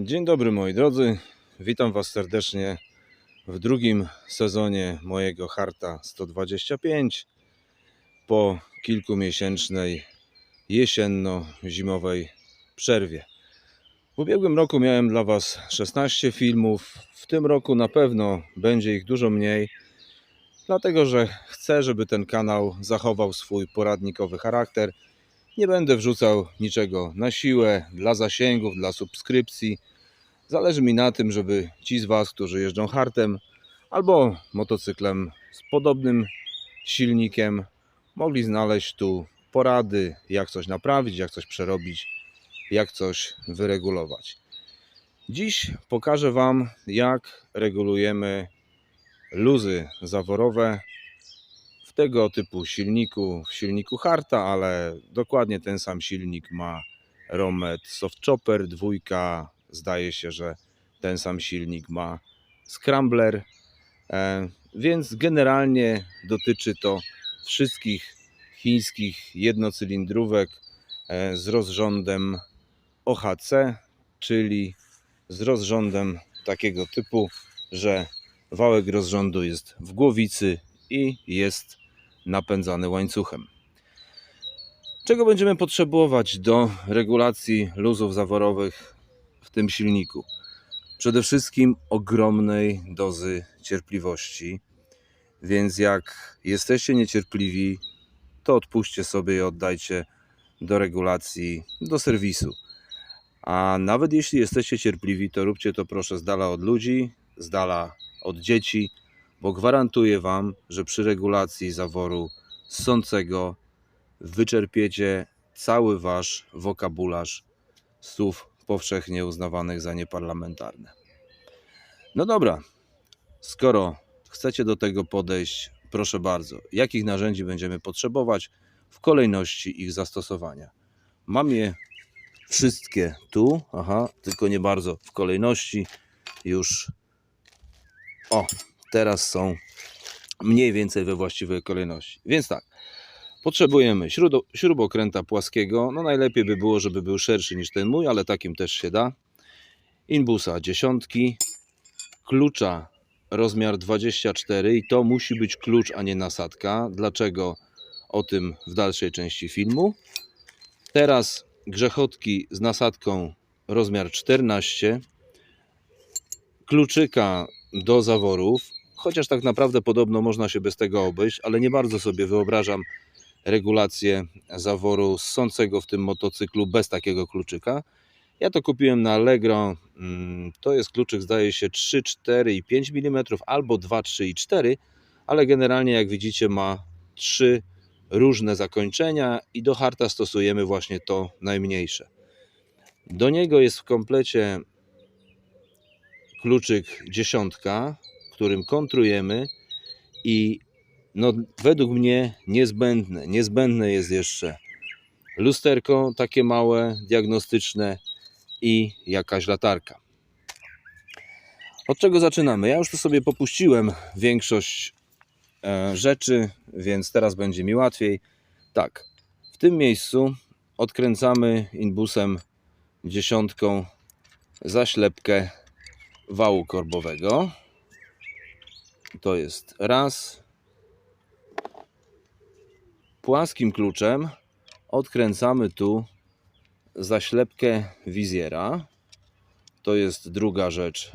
Dzień dobry moi drodzy, witam Was serdecznie w drugim sezonie mojego Harta 125 po kilkumiesięcznej jesienno-zimowej przerwie. W ubiegłym roku miałem dla Was 16 filmów, w tym roku na pewno będzie ich dużo mniej, dlatego że chcę, żeby ten kanał zachował swój poradnikowy charakter. Nie będę wrzucał niczego na siłę, dla zasięgów, dla subskrypcji. Zależy mi na tym, żeby ci z Was, którzy jeżdżą hartem albo motocyklem z podobnym silnikiem, mogli znaleźć tu porady, jak coś naprawić, jak coś przerobić, jak coś wyregulować. Dziś pokażę Wam, jak regulujemy luzy zaworowe tego typu silniku, w silniku Harta, ale dokładnie ten sam silnik ma Romet Soft Chopper dwójka. Zdaje się, że ten sam silnik ma Scrambler, e, więc generalnie dotyczy to wszystkich chińskich jednocylindrówek e, z rozrządem OHC, czyli z rozrządem takiego typu, że wałek rozrządu jest w głowicy i jest napędzany łańcuchem. Czego będziemy potrzebować do regulacji luzów zaworowych w tym silniku? Przede wszystkim ogromnej dozy cierpliwości, więc jak jesteście niecierpliwi, to odpuśćcie sobie i oddajcie do regulacji, do serwisu. A nawet jeśli jesteście cierpliwi, to róbcie to proszę z dala od ludzi, z dala od dzieci, bo gwarantuję Wam, że przy regulacji zaworu ssącego wyczerpiecie cały Wasz wokabularz słów powszechnie uznawanych za nieparlamentarne. No dobra, skoro chcecie do tego podejść, proszę bardzo, jakich narzędzi będziemy potrzebować w kolejności ich zastosowania? Mam je wszystkie tu, aha, tylko nie bardzo w kolejności. Już o, teraz są mniej więcej we właściwej kolejności. Więc tak, potrzebujemy śrudo, śrubokręta płaskiego. No najlepiej by było, żeby był szerszy niż ten mój, ale takim też się da. Inbusa dziesiątki, klucza rozmiar 24 i to musi być klucz, a nie nasadka. Dlaczego? O tym w dalszej części filmu. Teraz grzechotki z nasadką rozmiar 14, kluczyka do zaworów, chociaż tak naprawdę podobno można się bez tego obejść, ale nie bardzo sobie wyobrażam regulację zaworu ssącego w tym motocyklu bez takiego kluczyka. Ja to kupiłem na Allegro. Mm, To jest kluczyk, zdaje się 3, 4 i 5 mm, albo 2, 3 i 4, ale generalnie jak widzicie ma trzy różne zakończenia i do harta stosujemy właśnie to najmniejsze. Do niego jest w komplecie kluczyk dziesiątka, którym kontrujemy i no, według mnie niezbędne, niezbędne jest jeszcze lusterko takie małe, diagnostyczne i jakaś latarka. Od czego zaczynamy? Ja już tu sobie popuściłem większość e, rzeczy, więc teraz będzie mi łatwiej. Tak, w tym miejscu odkręcamy inbusem dziesiątką zaślepkę wału korbowego. To jest raz. Płaskim kluczem odkręcamy tu zaślepkę wizjera. To jest druga rzecz,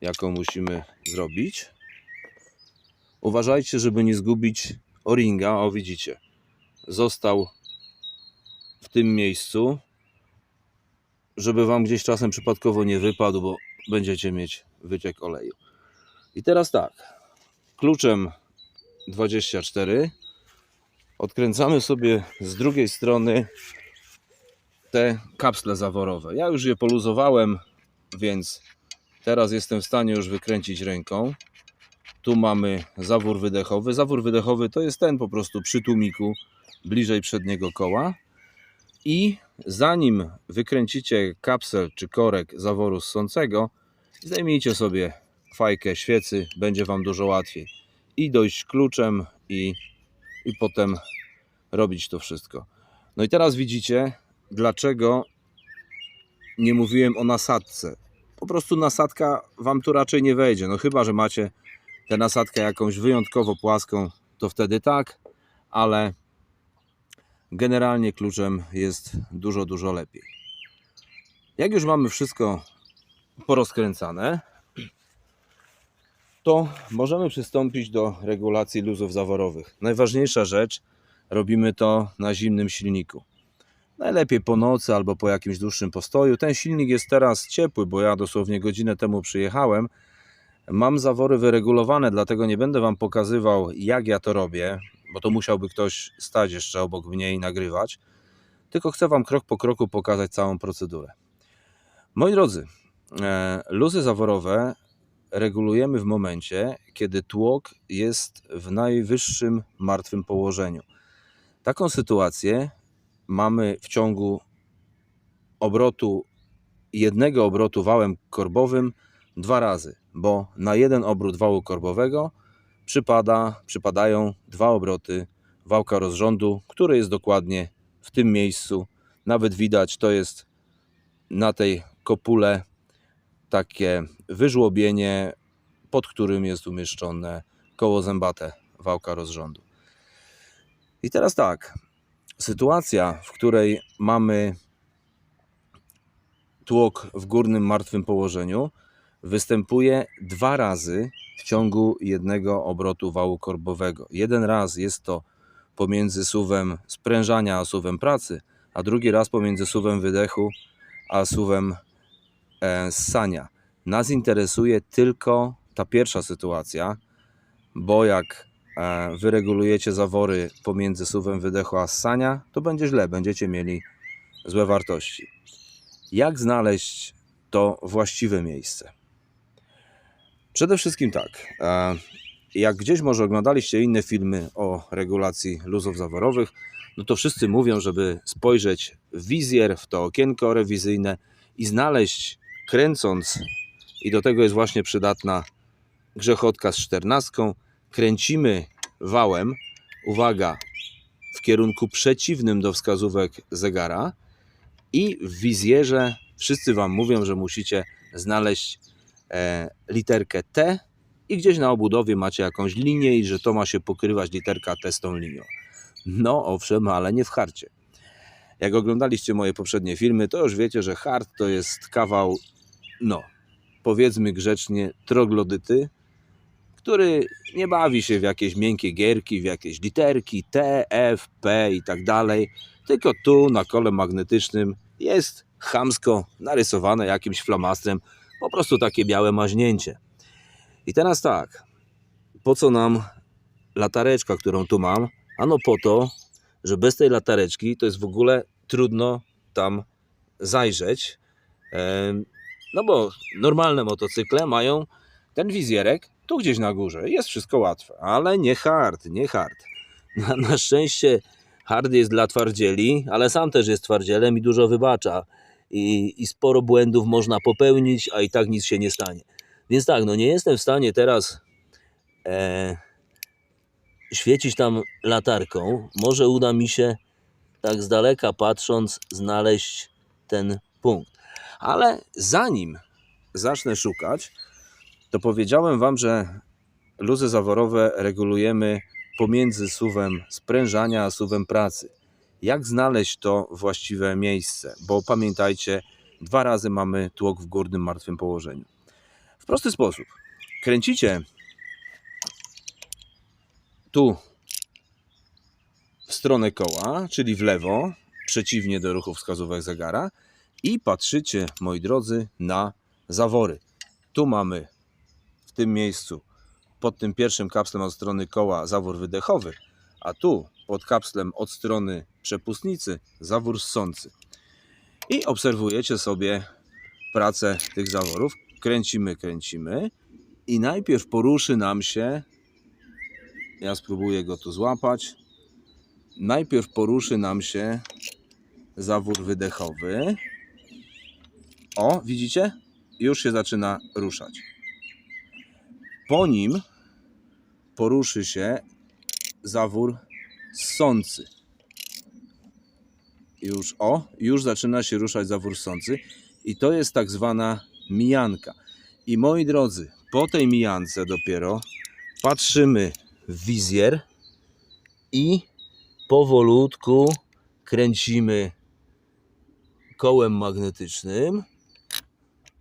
jaką musimy zrobić. Uważajcie, żeby nie zgubić o-ringa. O, widzicie, został w tym miejscu, żeby Wam gdzieś czasem przypadkowo nie wypadł, bo będziecie mieć wyciek oleju. I teraz tak, kluczem 24 odkręcamy sobie z drugiej strony te kapsle zaworowe. Ja już je poluzowałem, więc teraz jestem w stanie już wykręcić ręką. Tu mamy zawór wydechowy. Zawór wydechowy to jest ten po prostu przy tłumiku, bliżej przedniego koła. I zanim wykręcicie kapsel czy korek zaworu ssącego, zdejmijcie sobie fajkę świecy, będzie Wam dużo łatwiej. I dojść kluczem i, i potem robić to wszystko. No i teraz widzicie, dlaczego nie mówiłem o nasadce. po prostu nasadka Wam tu raczej nie wejdzie. No chyba, że macie tę nasadkę jakąś wyjątkowo płaską, to wtedy tak, ale generalnie kluczem jest dużo, dużo lepiej. Jak już mamy wszystko porozkręcane, to możemy przystąpić do regulacji luzów zaworowych. Najważniejsza rzecz, robimy to na zimnym silniku. Najlepiej po nocy albo po jakimś dłuższym postoju. Ten silnik jest teraz ciepły, bo ja dosłownie godzinę temu przyjechałem. Mam zawory wyregulowane, dlatego nie będę Wam pokazywał, jak ja to robię, bo to musiałby ktoś stać jeszcze obok mnie i nagrywać. Tylko chcę Wam krok po kroku pokazać całą procedurę. Moi drodzy, e, luzy zaworowe regulujemy w momencie, kiedy tłok jest w najwyższym martwym położeniu. Taką sytuację mamy w ciągu obrotu jednego obrotu wałem korbowym dwa razy, bo na jeden obrót wału korbowego przypada, przypadają dwa obroty wałka rozrządu, który jest dokładnie w tym miejscu. Nawet widać, to jest na tej kopule takie wyżłobienie, pod którym jest umieszczone koło zębate wałka rozrządu. I teraz tak, sytuacja, w której mamy tłok w górnym martwym położeniu, występuje dwa razy w ciągu jednego obrotu wału korbowego. Jeden raz jest to pomiędzy suwem sprężania a suwem pracy, a drugi raz pomiędzy suwem wydechu a suwem ssania. Nas interesuje tylko ta pierwsza sytuacja, bo jak e, wyregulujecie zawory pomiędzy suwem wydechu a ssania, to będzie źle, będziecie mieli złe wartości. Jak znaleźć to właściwe miejsce? Przede wszystkim tak. e, Jak gdzieś może oglądaliście inne filmy o regulacji luzów zaworowych, no to wszyscy mówią, żeby spojrzeć w wizjer, w to okienko rewizyjne i znaleźć, kręcąc, i do tego jest właśnie przydatna grzechotka z czternastką, kręcimy wałem, uwaga, w kierunku przeciwnym do wskazówek zegara. I w wizjerze wszyscy Wam mówią, że musicie znaleźć e, literkę T. I gdzieś na obudowie macie jakąś linię i że to ma się pokrywać literka T z tą linią. No owszem, ale nie w harcie. Jak oglądaliście moje poprzednie filmy, to już wiecie, że hart to jest kawał, no, powiedzmy grzecznie, troglodyty, który nie bawi się w jakieś miękkie gierki, w jakieś literki T, F, P i tak dalej, tylko tu na kole magnetycznym jest chamsko narysowane jakimś flamastrem, po prostu takie białe maźnięcie. I teraz tak, po co nam latareczka, którą tu mam? Ano po to, że bez tej latareczki to jest w ogóle trudno tam zajrzeć. No bo normalne motocykle mają ten wizjerek tu gdzieś na górze. Jest wszystko łatwe, ale nie hard, nie hard. Na, na szczęście hard jest dla twardzieli, ale sam też jest twardzielem i dużo wybacza. I, I sporo błędów można popełnić, a i tak nic się nie stanie. Więc tak, no nie jestem w stanie teraz e, świecić tam latarką. Może uda mi się tak z daleka patrząc znaleźć ten punkt. Ale zanim zacznę szukać, to powiedziałem Wam, że luzy zaworowe regulujemy pomiędzy suwem sprężania a suwem pracy. Jak znaleźć to właściwe miejsce? Bo pamiętajcie, dwa razy mamy tłok w górnym martwym położeniu. W prosty sposób. Kręcicie tu w stronę koła, czyli w lewo, przeciwnie do ruchu wskazówek zegara i patrzycie, moi drodzy, na zawory. Tu mamy w tym miejscu pod tym pierwszym kapslem od strony koła zawór wydechowy, a tu pod kapslem od strony przepustnicy zawór ssący. I obserwujecie sobie pracę tych zaworów. Kręcimy, kręcimy i najpierw poruszy nam się, ja spróbuję go tu złapać, najpierw poruszy nam się zawór wydechowy. O, widzicie? Już się zaczyna ruszać. Po nim poruszy się zawór ssący. Już o, już zaczyna się ruszać zawór ssący i to jest tak zwana mijanka. I moi drodzy, po tej mijance dopiero patrzymy wizjer i powolutku kręcimy kołem magnetycznym,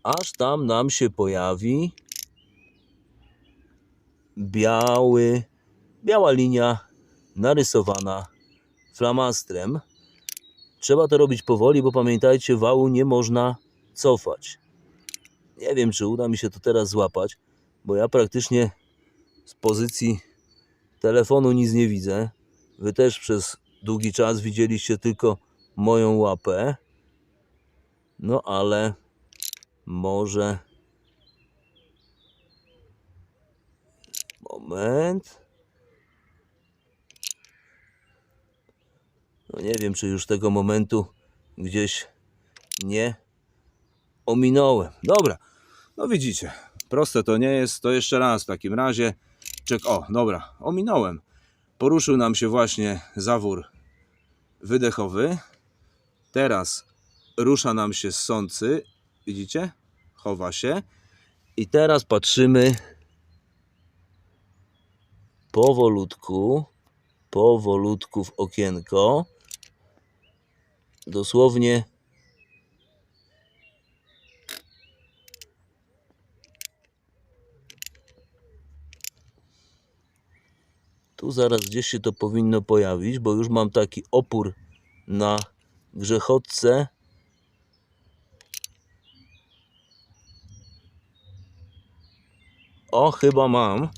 aż tam nam się pojawi biały, biała linia narysowana flamastrem. Trzeba to robić powoli, bo pamiętajcie, wału nie można cofać. Nie wiem, czy uda mi się to teraz złapać, bo ja praktycznie z pozycji telefonu nic nie widzę. Wy też przez długi czas widzieliście tylko moją łapę. No ale może. Moment. No nie wiem, czy już tego momentu gdzieś nie ominąłem. Dobra, no widzicie, proste to nie jest. To jeszcze raz w takim razie. Czek, o, dobra, ominąłem. Poruszył nam się właśnie zawór wydechowy. Teraz rusza nam się ssący. Widzicie? Chowa się. I teraz patrzymy powolutku, powolutku w okienko. Dosłownie Tu zaraz gdzieś się to powinno pojawić, bo już mam taki opór na grzechotce. O, chyba mam.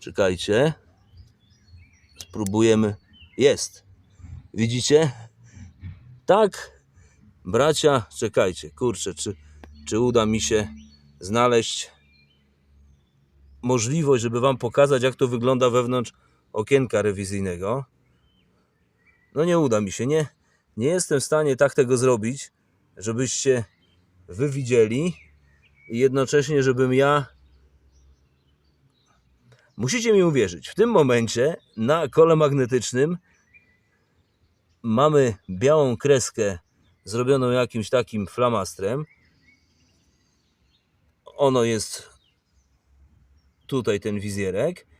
Czekajcie. Spróbujemy. Jest. Widzicie? Tak. Bracia, czekajcie. Kurczę, czy, czy uda mi się znaleźć możliwość, żeby Wam pokazać, jak to wygląda wewnątrz okienka rewizyjnego. No nie uda mi się, nie, nie jestem w stanie tak tego zrobić, żebyście wy widzieli i jednocześnie, żebym ja. Musicie mi uwierzyć, w tym momencie na kole magnetycznym mamy białą kreskę zrobioną jakimś takim flamastrem. Ono jest tutaj ten wizjerek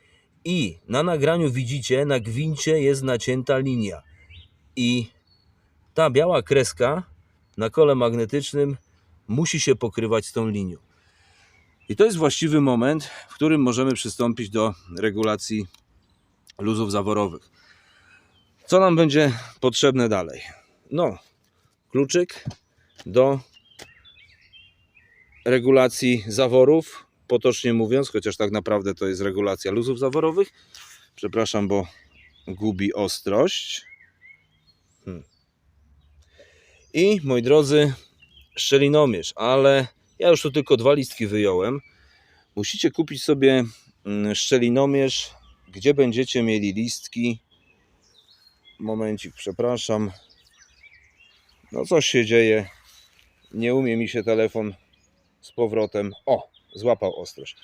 i na nagraniu widzicie, na gwincie jest nacięta linia. I ta biała kreska na kole magnetycznym musi się pokrywać z tą linią. I to jest właściwy moment, w którym możemy przystąpić do regulacji luzów zaworowych. Co nam będzie potrzebne dalej? No, kluczyk do regulacji zaworów, potocznie mówiąc, chociaż tak naprawdę to jest regulacja luzów zaworowych. Przepraszam, bo gubi ostrość. Hmm. I moi drodzy, szczelinomierz, ale ja już tu tylko dwa listki wyjąłem. Musicie kupić sobie mm, szczelinomierz, gdzie będziecie mieli listki. Momencik, przepraszam. No coś się dzieje. Nie umie mi się telefon z powrotem. O, złapał ostrość.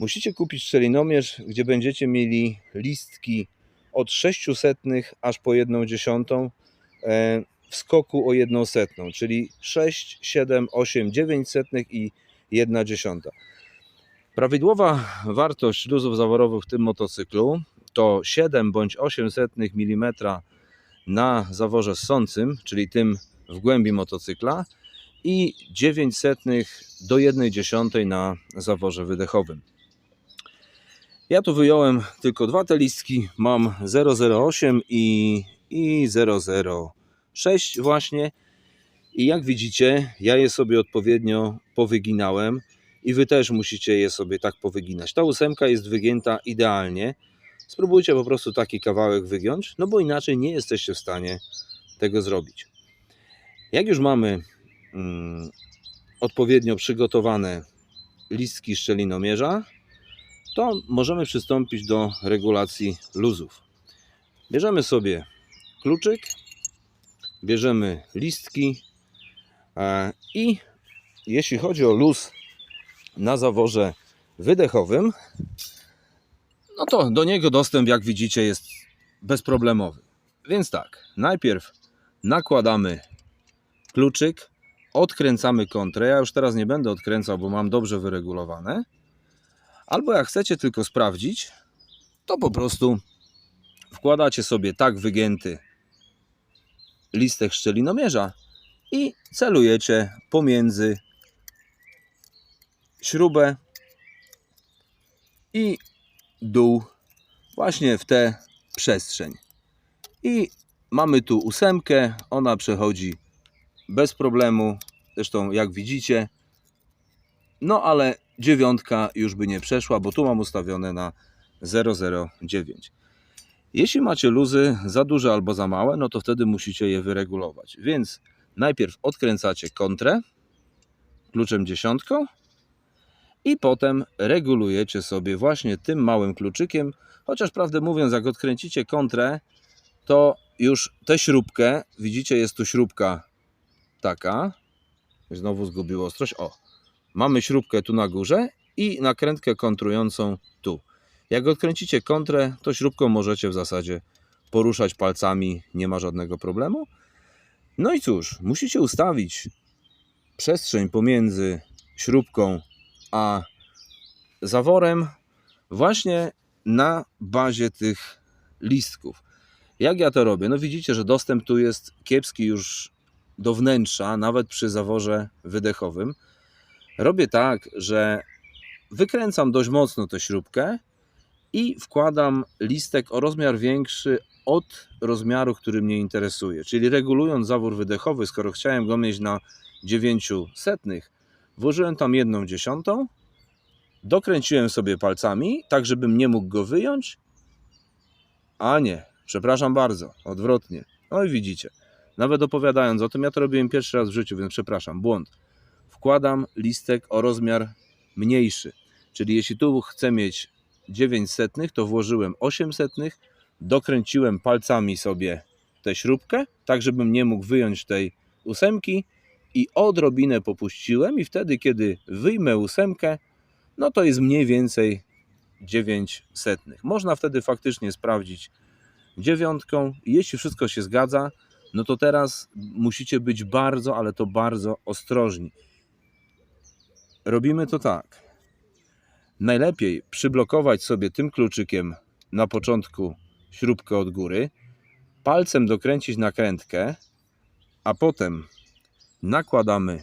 Musicie kupić szczelinomierz, gdzie będziecie mieli listki od 600 aż po 1 dziesiątą e, w skoku o 1 setną, czyli 6, 7, 8, 9 setnych i 1 dziesiąta. Prawidłowa wartość luzów zaworowych w tym motocyklu to 7 bądź 8 setnych mm na zaworze ssącym, czyli tym w głębi motocykla i 9 setnych do 1 dziesiątej na zaworze wydechowym. Ja tu wyjąłem tylko dwa te listki. Mam 008 i, i 006 właśnie. I jak widzicie, ja je sobie odpowiednio powyginałem i wy też musicie je sobie tak powyginać. Ta ósemka jest wygięta idealnie. Spróbujcie po prostu taki kawałek wygiąć, no bo inaczej nie jesteście w stanie tego zrobić. Jak już mamy odpowiednio przygotowane listki szczelinomierza, to możemy przystąpić do regulacji luzów. Bierzemy sobie kluczyk, bierzemy listki e, i jeśli chodzi o luz na zaworze wydechowym, no to do niego dostęp, jak widzicie, jest bezproblemowy. Więc tak, najpierw nakładamy kluczyk odkręcamy kontrę. Ja już teraz nie będę odkręcał, bo mam dobrze wyregulowane. Albo jak chcecie tylko sprawdzić, to po prostu wkładacie sobie tak wygięty listek szczelinomierza i celujecie pomiędzy śrubę i dół właśnie w tę przestrzeń. I mamy tu ósemkę, ona przechodzi bez problemu, zresztą jak widzicie. No ale dziewiątka już by nie przeszła, bo tu mam ustawione na 009. Jeśli macie luzy za duże albo za małe, no to wtedy musicie je wyregulować. Więc najpierw odkręcacie kontrę kluczem dziesiątką i potem regulujecie sobie właśnie tym małym kluczykiem. Chociaż prawdę mówiąc, jak odkręcicie kontrę, to już tę śrubkę, widzicie, jest tu śrubka taka. Znowu zgubił ostrość. O, mamy śrubkę tu na górze i nakrętkę kontrującą tu. Jak odkręcicie kontrę, to śrubką możecie w zasadzie poruszać palcami, nie ma żadnego problemu. No i cóż, musicie ustawić przestrzeń pomiędzy śrubką a zaworem właśnie na bazie tych listków. Jak ja to robię? No widzicie, że dostęp tu jest kiepski już do wnętrza, nawet przy zaworze wydechowym. Robię tak, że wykręcam dość mocno tę śrubkę i wkładam listek o rozmiar większy od rozmiaru, który mnie interesuje. Czyli regulując zawór wydechowy, skoro chciałem go mieć na 900, włożyłem tam jedną dziesiątą, dokręciłem sobie palcami, tak żebym nie mógł go wyjąć, a nie, przepraszam bardzo, odwrotnie. No i widzicie, nawet opowiadając o tym, ja to robiłem pierwszy raz w życiu, więc przepraszam, błąd. Wkładam listek o rozmiar mniejszy, czyli jeśli tu chcę mieć 900, to włożyłem 800, dokręciłem palcami sobie tę śrubkę, tak żebym nie mógł wyjąć tej ósemki i odrobinę popuściłem i wtedy, kiedy wyjmę ósemkę, no to jest mniej więcej 900. Można wtedy faktycznie sprawdzić dziewiątką. Jeśli wszystko się zgadza, no to teraz musicie być bardzo, ale to bardzo ostrożni. Robimy to tak. Najlepiej przyblokować sobie tym kluczykiem na początku śrubkę od góry, palcem dokręcić nakrętkę, a potem nakładamy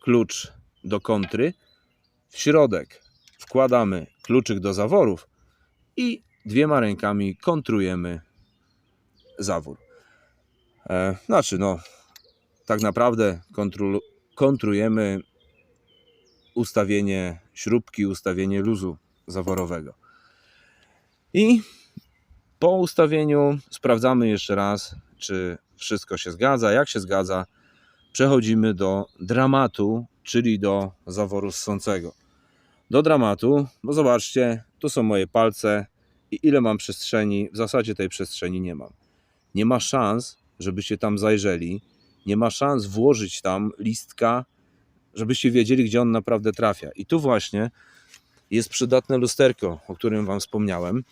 klucz do kontry, w środek wkładamy kluczyk do zaworów i dwiema rękami kontrujemy zawór. E, znaczy, no, tak naprawdę kontru, kontrujemy ustawienie śrubki, ustawienie luzu zaworowego. I po ustawieniu sprawdzamy jeszcze raz, czy wszystko się zgadza. Jak się zgadza, przechodzimy do dramatu, czyli do zaworu ssącego. Do dramatu, bo zobaczcie, tu są moje palce i ile mam przestrzeni, w zasadzie tej przestrzeni nie mam. Nie ma szans, żebyście tam zajrzeli, nie ma szans włożyć tam listka, żebyście wiedzieli, gdzie on naprawdę trafia. I tu właśnie jest przydatne lusterko, o którym Wam wspomniałem.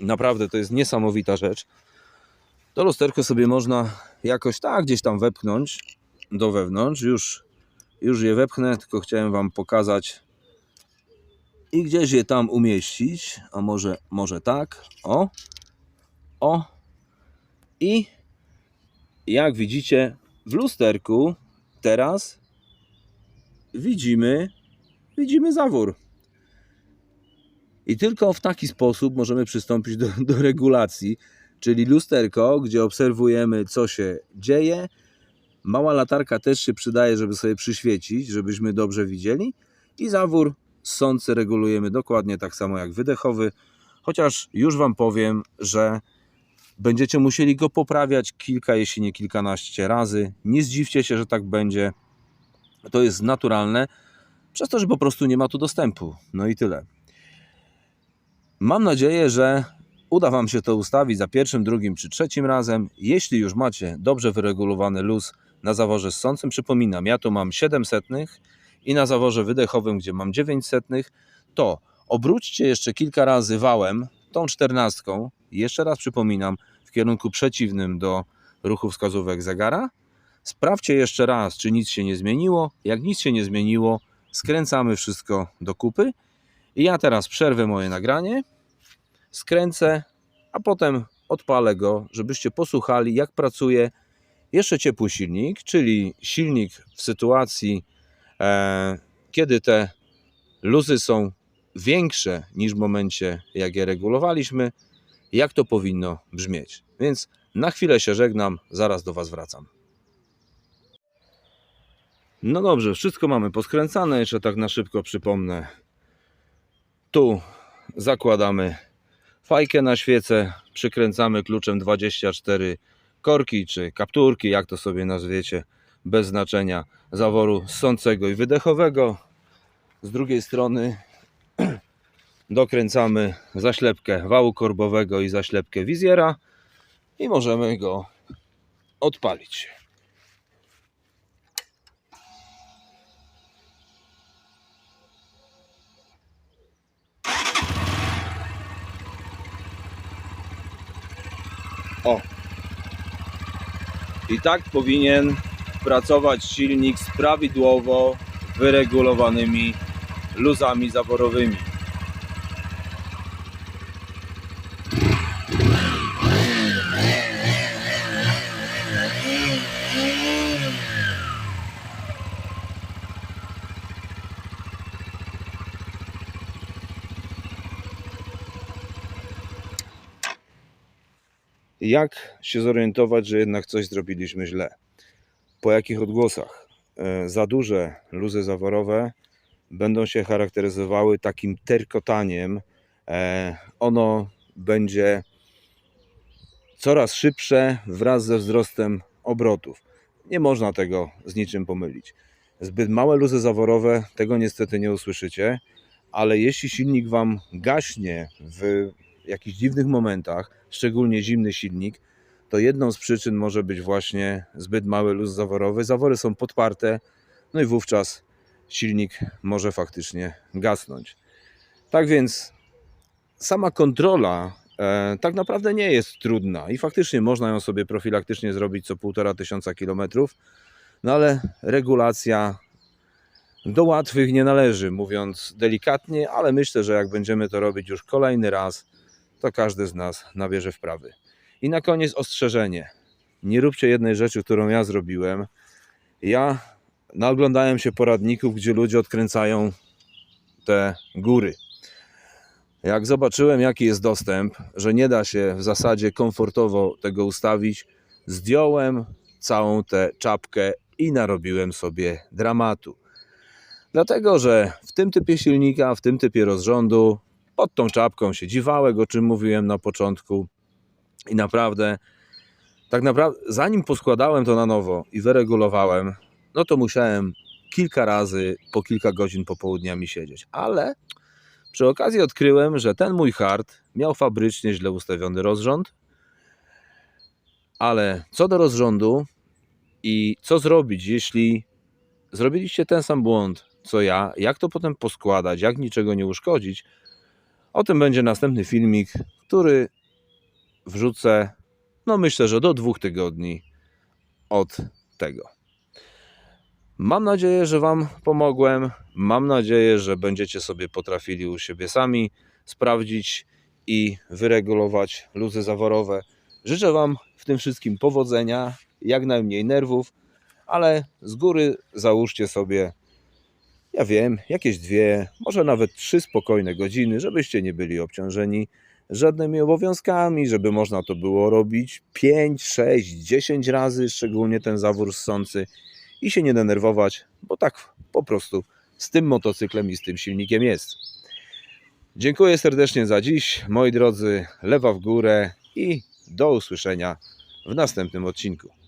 Naprawdę to jest niesamowita rzecz. To lusterko sobie można jakoś tak gdzieś tam wepchnąć do wewnątrz. Już, już je wepchnę, tylko chciałem Wam pokazać i gdzieś je tam umieścić. A może, może tak. O, o. I jak widzicie w lusterku teraz widzimy, widzimy zawór. I tylko w taki sposób możemy przystąpić do, do regulacji, czyli lusterko, gdzie obserwujemy, co się dzieje. Mała latarka też się przydaje, żeby sobie przyświecić, żebyśmy dobrze widzieli. I zawór sący regulujemy dokładnie tak samo jak wydechowy, chociaż już Wam powiem, że będziecie musieli go poprawiać kilka, jeśli nie kilkanaście razy. Nie zdziwcie się, że tak będzie. To jest naturalne, przez to, że po prostu nie ma tu dostępu. No i tyle. Mam nadzieję, że uda Wam się to ustawić za pierwszym, drugim czy trzecim razem. Jeśli już macie dobrze wyregulowany luz na zaworze ssącym, przypominam, ja tu mam 700 i na zaworze wydechowym, gdzie mam 900, to obróćcie jeszcze kilka razy wałem, tą czternastką, jeszcze raz przypominam, w kierunku przeciwnym do ruchu wskazówek zegara, Sprawdźcie jeszcze raz, czy nic się nie zmieniło. Jak nic się nie zmieniło, skręcamy wszystko do kupy. I ja teraz przerwę moje nagranie, skręcę, a potem odpalę go, żebyście posłuchali, jak pracuje jeszcze ciepły silnik, czyli silnik w sytuacji, e, kiedy te luzy są większe niż w momencie, jak je regulowaliśmy, jak to powinno brzmieć. Więc na chwilę się żegnam, zaraz do Was wracam. No dobrze, wszystko mamy poskręcane, jeszcze tak na szybko przypomnę. Tu zakładamy fajkę na świecę, przykręcamy kluczem 24 korki czy kapturki, jak to sobie nazwiecie, bez znaczenia zaworu ssącego i wydechowego. Z drugiej strony dokręcamy zaślepkę wału korbowego i zaślepkę wizjera i możemy go odpalić. O! I tak powinien pracować silnik z prawidłowo wyregulowanymi luzami zaworowymi. Jak się zorientować, że jednak coś zrobiliśmy źle? Po jakich odgłosach? E, Za duże luzy zaworowe będą się charakteryzowały takim terkotaniem. E, Ono będzie coraz szybsze wraz ze wzrostem obrotów. Nie można tego z niczym pomylić. Zbyt małe luzy zaworowe, tego niestety nie usłyszycie, ale jeśli silnik Wam gaśnie w jakichś dziwnych momentach, szczególnie zimny silnik, to jedną z przyczyn może być właśnie zbyt mały luz zaworowy. Zawory są podparte, no i wówczas silnik może faktycznie gasnąć. Tak więc sama kontrola e, tak naprawdę nie jest trudna i faktycznie można ją sobie profilaktycznie zrobić co półtora tysiąca kilometrów, no ale regulacja do łatwych nie należy, mówiąc delikatnie, ale myślę, że jak będziemy to robić już kolejny raz, to każdy z nas nabierze wprawy. I na koniec ostrzeżenie. Nie róbcie jednej rzeczy, którą ja zrobiłem. Ja naoglądałem się poradników, gdzie ludzie odkręcają te góry. Jak zobaczyłem, jaki jest dostęp, że nie da się w zasadzie komfortowo tego ustawić, zdjąłem całą tę czapkę i narobiłem sobie dramatu. Dlatego, że w tym typie silnika, w tym typie rozrządu, pod tą czapką się dziwałek, o czym mówiłem na początku. I naprawdę, tak naprawdę, zanim poskładałem to na nowo i wyregulowałem, no to musiałem kilka razy po kilka godzin popołudniami siedzieć. Ale przy okazji odkryłem, że ten mój hard miał fabrycznie źle ustawiony rozrząd. Ale co do rozrządu i co zrobić, jeśli zrobiliście ten sam błąd co ja, jak to potem poskładać, jak niczego nie uszkodzić, o tym będzie następny filmik, który wrzucę, no myślę, że do dwóch tygodni od tego. Mam nadzieję, że Wam pomogłem. Mam nadzieję, że będziecie sobie potrafili u siebie sami sprawdzić i wyregulować luzy zaworowe. Życzę Wam w tym wszystkim powodzenia, jak najmniej nerwów, ale z góry załóżcie sobie ja wiem, jakieś dwie, może nawet trzy spokojne godziny, żebyście nie byli obciążeni żadnymi obowiązkami, żeby można to było robić 5, 6, 10 razy, szczególnie ten zawór ssący i się nie denerwować, bo tak po prostu z tym motocyklem i z tym silnikiem jest. Dziękuję serdecznie za dziś, moi drodzy, lewa w górę i do usłyszenia w następnym odcinku.